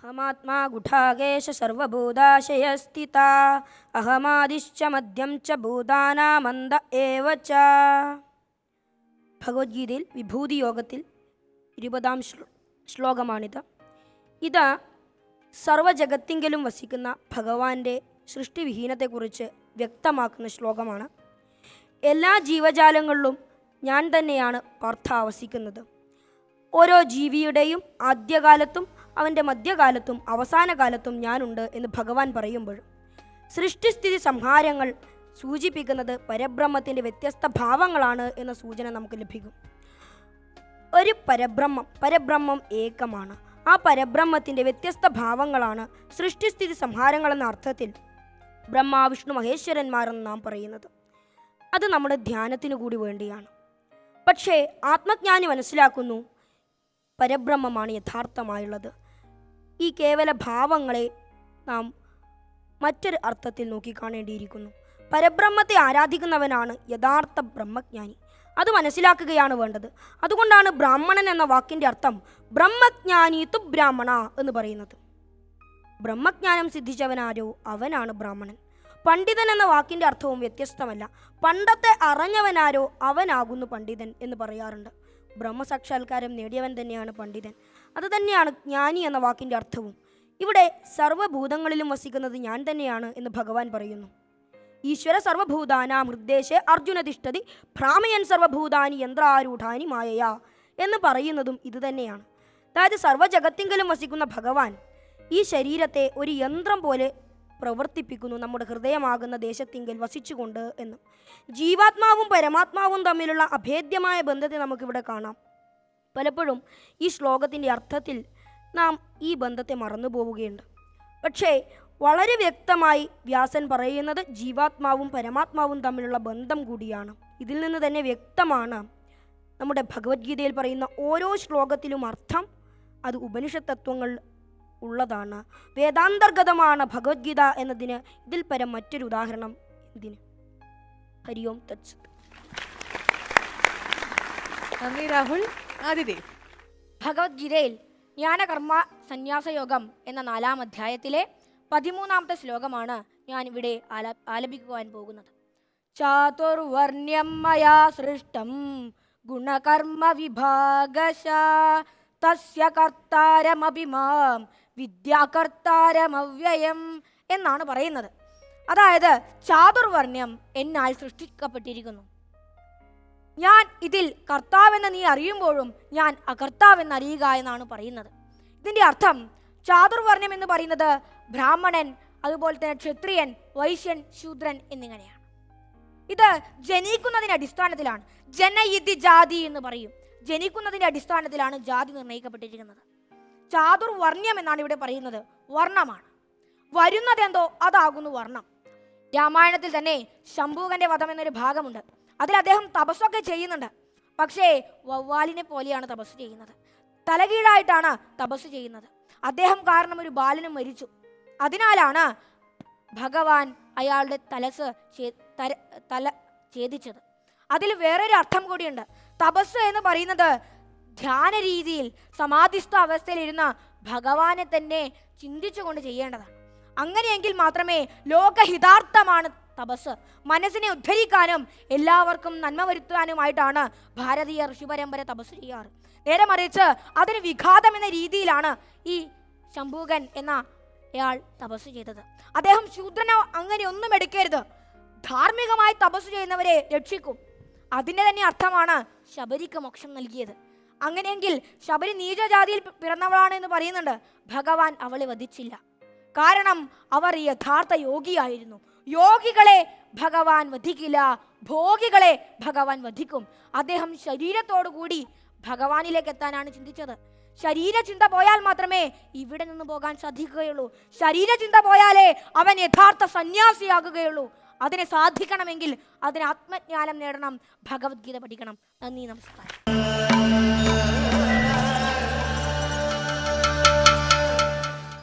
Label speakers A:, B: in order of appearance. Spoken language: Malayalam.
A: അഹമാത്മാ ഗുഠാകേശ സർവഭൂതാശയസ്ഥിത അഹമാദിശ്ച മദ്യം ച ഭൂതാനാമന്ത ഏവ ച. ഭഗവത്ഗീതയിൽ വിഭൂതി യോഗത്തിൽ ഇരുപതാം ശ്ലോ ശ്ലോകമാണിത്. ഇത് സർവജഗത്തിങ്കലും വസിക്കുന്ന ഭഗവാന്റെ സൃഷ്ടിവിഹീനത്തെക്കുറിച്ച് വ്യക്തമാക്കുന്ന ശ്ലോകമാണ്. എല്ലാ ജീവജാലങ്ങളിലും ഞാൻ തന്നെയാണ് പാർത്ഥ വസിക്കുന്നത് ഓരോ ജീവിയുടെയും ആദ്യകാലത്തും അവന്റെ മധ്യകാലത്തും അവസാനകാലത്തും ഞാനുണ്ട് എന്ന് ഭഗവാൻ പറയുമ്പോഴും സൃഷ്ടിസ്ഥിതി സംഹാരങ്ങൾ സൂചിപ്പിക്കുന്നത് പരബ്രഹ്മത്തിന്റെ വ്യത്യസ്ത ഭാവങ്ങളാണ് എന്ന സൂചന നമുക്ക് ലഭിക്കും. ഒരു പരബ്രഹ്മം പരബ്രഹ്മം ഏകമാണ്. ആ പരബ്രഹ്മത്തിന്റെ വ്യത്യസ്ത ഭാവങ്ങളാണ് സൃഷ്ടിസ്ഥിതി സംഹാരങ്ങൾ എന്ന അർത്ഥത്തിൽ ബ്രഹ്മ വിഷ്ണു മഹേശ്വരന്മാരെന്ന് നാം പറയുന്നത്. അത് നമ്മുടെ ധ്യാനത്തിനു കൂടി വേണ്ടിയാണ്. പക്ഷേ ആത്മജ്ഞാനി മനസ്സിലാക്കുന്നു പരബ്രഹ്മമാണ് യഥാർത്ഥമായുള്ളത്. ഈ കേവല ഭാവങ്ങളെ നാം മറ്റൊരു അർത്ഥത്തിൽ നോക്കിക്കാണേണ്ടിയിരിക്കുന്നു. പരബ്രഹ്മത്തെ ആരാധിക്കുന്നവനാണ് യഥാർത്ഥ ബ്രഹ്മജ്ഞാനി. അത് മനസ്സിലാക്കുകയാണ് വേണ്ടത്. അതുകൊണ്ടാണ് ബ്രാഹ്മണൻ എന്ന വാക്കിന്റെ അർത്ഥം ബ്രഹ്മജ്ഞാനി തു ബ്രാഹ്മണ എന്ന് പറയുന്നത്. ബ്രഹ്മജ്ഞാനം സിദ്ധിച്ചവനാരോ അവനാണ് ബ്രാഹ്മണൻ. പണ്ഡിതൻ എന്ന വാക്കിന്റെ അർത്ഥവും വ്യത്യസ്തമല്ല. പണ്ടത്തെ അറിഞ്ഞവനാരോ അവനാകുന്നു പണ്ഡിതൻ എന്ന് പറയാറുണ്ട്. ബ്രഹ്മസാക്ഷാത്കാരം നേടിയവൻ തന്നെയാണ് പണ്ഡിതൻ. അത് തന്നെയാണ് ജ്ഞാനി എന്ന വാക്കിന്റെ അർത്ഥവും. ഇവിടെ സർവഭൂതങ്ങളിലും വസിക്കുന്നത് ഞാൻ തന്നെയാണ് എന്ന് ഭഗവാൻ പറയുന്നു. ഈശ്വര സർവഭൂതാനാം ഹൃദ്ദേശെ അർജുന തിഷ്ഠതി ഭ്രാമയൻ സർവഭൂതാനി യന്ത്രാരൂഢാനി മായയാ എന്ന് പറയുന്നതും ഇതുതന്നെയാണ് അതായത് സർവജഗത്തിങ്കിലും വസിക്കുന്ന ഭഗവാൻ ഈ ശരീരത്തെ ഒരു യന്ത്രം പോലെ പ്രവർത്തിപ്പിക്കുന്നു നമ്മുടെ ഹൃദയമാകുന്ന ദേശത്തിങ്കിൽ വസിച്ചുകൊണ്ട് എന്ന്. ജീവാത്മാവും പരമാത്മാവും തമ്മിലുള്ള അഭേദ്യമായ ബന്ധത്തെ നമുക്കിവിടെ കാണാം. പലപ്പോഴും ഈ ശ്ലോകത്തിന്റെ അർത്ഥത്തിൽ നാം ഈ ബന്ധത്തെ മറന്നു പോവുകയുണ്ട്. പക്ഷേ വളരെ വ്യക്തമായി വ്യാസൻ പറയുന്നത് ജീവാത്മാവും പരമാത്മാവും തമ്മിലുള്ള ബന്ധം കൂടിയാണ്. ഇതിൽ നിന്ന് തന്നെ വ്യക്തമാണ് നമ്മുടെ ഭഗവത്ഗീതയിൽ പറയുന്ന ഓരോ ശ്ലോകത്തിലും അർത്ഥം അത് ഉപനിഷത്തത്വങ്ങൾ ഉള്ളതാണ്. വേദാന്തർഗതമാണ് ഭഗവത്ഗീത എന്നതിന് ഇതിൽ പരം മറ്റൊരു ഉദാഹരണം ഇതിന് ഹരിയോം തത്സത്.
B: നന്ദി രാഹുൽ. ആദിദേവ്
C: ഭഗവത്ഗീതയിൽ ജ്ഞാനകർമ്മ സന്യാസയോഗം എന്ന നാലാം അധ്യായത്തിലെ പതിമൂന്നാമത്തെ ശ്ലോകമാണ് ഞാൻ ഇവിടെ ആല ആലപിക്കുവാൻ പോകുന്നത്. ചാതുർവർണ്യം മയാ സൃഷ്ടം ഗുണകർമ്മ വിഭാഗശ തസ്യ കർത്താരമപി വിദ്യാകർത്താരമവ്യയം എന്നാണ് പറയുന്നത്. അതായത് ചാതുർവർണ്യം എന്നാൽ സൃഷ്ടിക്കപ്പെട്ടിരിക്കുന്നു. ഞാൻ ഇതിൽ കർത്താവെന്ന് നീ അറിയുമ്പോഴും ഞാൻ അകർത്താവെന്ന് അറിയുക എന്നാണ് പറയുന്നത്. ഇതിന്റെ അർത്ഥം ചാതുർവർണം എന്ന് പറയുന്നത് ബ്രാഹ്മണൻ അതുപോലെ തന്നെ ക്ഷത്രിയൻ വൈശ്യൻ ശൂദ്രൻ എന്നിങ്ങനെയാണ്. ഇത് ജനിക്കുന്നതിന്റെ അടിസ്ഥാനത്തിലാണ്. ജനയിതി ജാതി എന്ന് പറയും. ജനിക്കുന്നതിന്റെ അടിസ്ഥാനത്തിലാണ് ജാതി നിർണയിക്കപ്പെട്ടിരിക്കുന്നത്. ചാതുർവർണ്യം എന്നാണ് ഇവിടെ പറയുന്നത്. വർണമാണ്. വരുന്നതെന്തോ അതാകുന്നു വർണം. രാമായണത്തിൽ തന്നെ ശംഭൂകന്റെ വധം എന്നൊരു ഭാഗമുണ്ട്. അതിൽ അദ്ദേഹം തപസ്സൊക്കെ ചെയ്യുന്നുണ്ട്. പക്ഷേ വവ്വാലിനെ പോലെയാണ് തപസ് ചെയ്യുന്നത്. തലകീഴായിട്ടാണ് തപസ് ചെയ്യുന്നത്. അദ്ദേഹം കാരണം ഒരു ബാലനും മരിച്ചു. അതിനാലാണ് ഭഗവാൻ അയാളുടെ തലസ് തല ഛേദിച്ചത്. അതിൽ വേറൊരു അർത്ഥം കൂടിയുണ്ട്. തപസ് എന്ന് പറയുന്നത് ധ്യാന രീതിയിൽ സമാധിസ്ഥ അവസ്ഥയിലിരുന്ന ഭഗവാനെ തന്നെ ചിന്തിച്ചുകൊണ്ട് ചെയ്യേണ്ടതാണ്. അങ്ങനെയെങ്കിൽ മാത്രമേ ലോകഹിതാർത്ഥമാണ് തപസ്. മനസ്സിനെ ഉദ്ധരിക്കാനും എല്ലാവർക്കും നന്മ വരുത്താനുമായിട്ടാണ് ഭാരതീയ ഋഷിപരമ്പര തപസ് ചെയ്യാറ്. നേരെ മറിച്ച് അതിന് വിഘാതം എന്ന രീതിയിലാണ് ഈ ശംഭൂകൻ എന്ന അയാൾ തപസ് ചെയ്തത്. അദ്ദേഹം ശൂദ്രനോ അങ്ങനെ ഒന്നും എടുക്കരുത്. ധാർമ്മികമായി തപസ് ചെയ്യുന്നവരെ രക്ഷിക്കും. അതിന്റെ തന്നെ അർത്ഥമാണ് ശബരിക്ക് മോക്ഷം നൽകിയത്. അങ്ങനെയെങ്കിൽ ശബരി നീചജാതിയിൽ പിറന്നവളാണ് എന്ന് പറയുന്നുണ്ട്. ഭഗവാൻ അവളെ വധിച്ചില്ല. കാരണം അവർ യഥാർത്ഥ യോഗിയായിരുന്നു. യോഗികളെ ഭഗവാൻ വധിക്കില്ല. ഭോഗികളെ ഭഗവാൻ വധിക്കും. അദ്ദേഹം ശരീരത്തോടു കൂടി ഭഗവാനിലേക്ക് എത്താനാണ് ചിന്തിച്ചത്. ശരീരചിന്ത പോയാൽ മാത്രമേ ഇവിടെ നിന്ന് പോകാൻ സാധിക്കുകയുള്ളൂ. ശരീരചിന്ത പോയാലേ അവൻ യഥാർത്ഥ സന്യാസിയാകുകയുള്ളൂ. അതിനെ സാധിക്കണമെങ്കിൽ അതിന് ആത്മജ്ഞാനം നേടണം. ഭഗവത്ഗീത പഠിക്കണം. നന്ദി നമസ്കാരം.